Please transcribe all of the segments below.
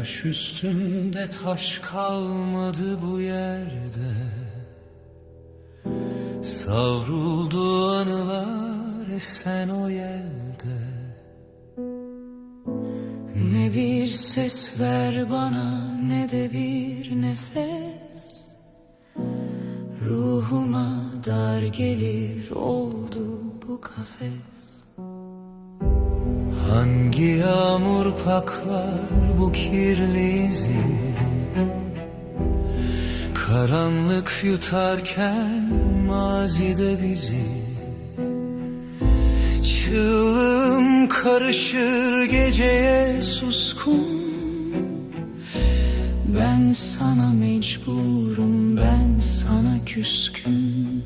Taş üstünde taş kalmadı bu yerde. Savruldu anılar esen o yelde Ne bir ses ver bana ne de bir nefes. Ruhuma dar gelir oldu bu kafes Hangi yağmur paklar bu kirli izi? Karanlık yutarken mazide bizi. Çığlığım karışır geceye suskun. Ben sana mecburum ben sana küskün.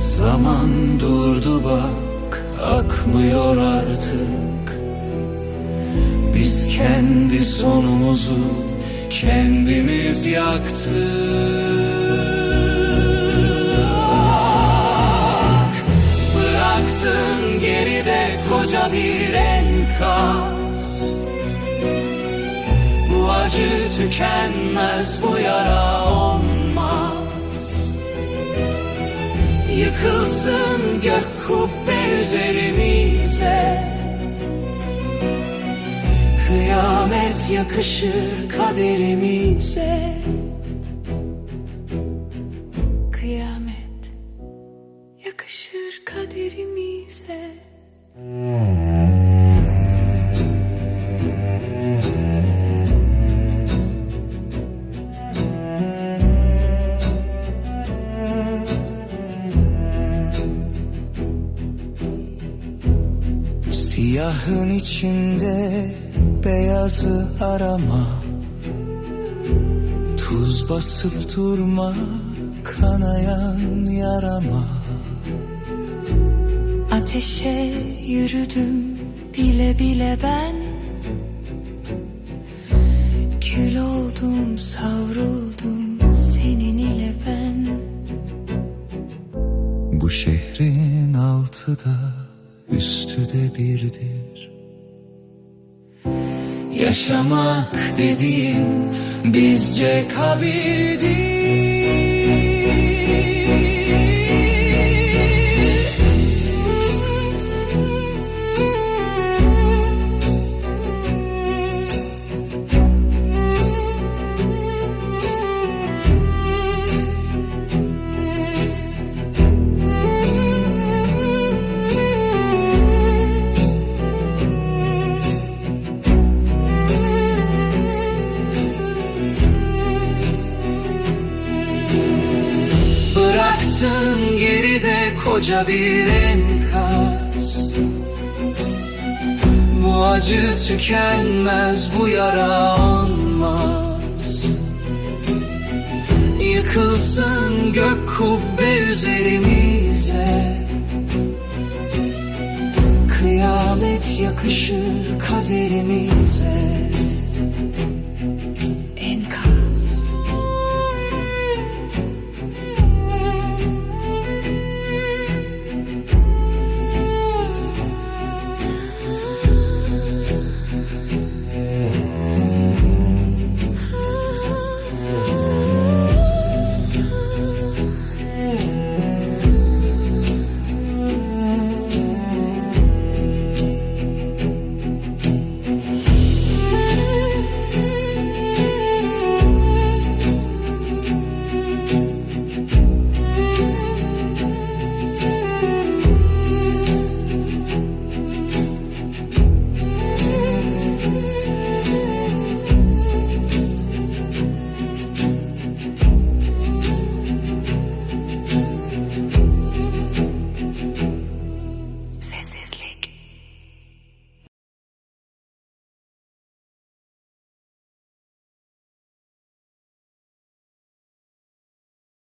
Zaman durdu bak akmıyor kendi sonumuzu kendimiz yaktık. Bıraktın geride koca bir enkaz. Bu acı tükenmez bu yara olmaz. Yıkılsın gök kubbe üzerimize Kıyamet yakışır kaderimize Siyahın içinde beyazı arama. Tuz basıp durma kanayan yarama. Ateşe yürüdüm bile bile ben. Kül oldum savruldum senin ile ben. Bu şehrin altı da üstü de birdir. Yaşamak dediğin bizce kabirdir Bıraktın geride koca bir enkaz. Bu acı tükenmez bu yara olmaz Yıkılsın gök kubbe üzerimize. Kıyamet yakışır kaderimize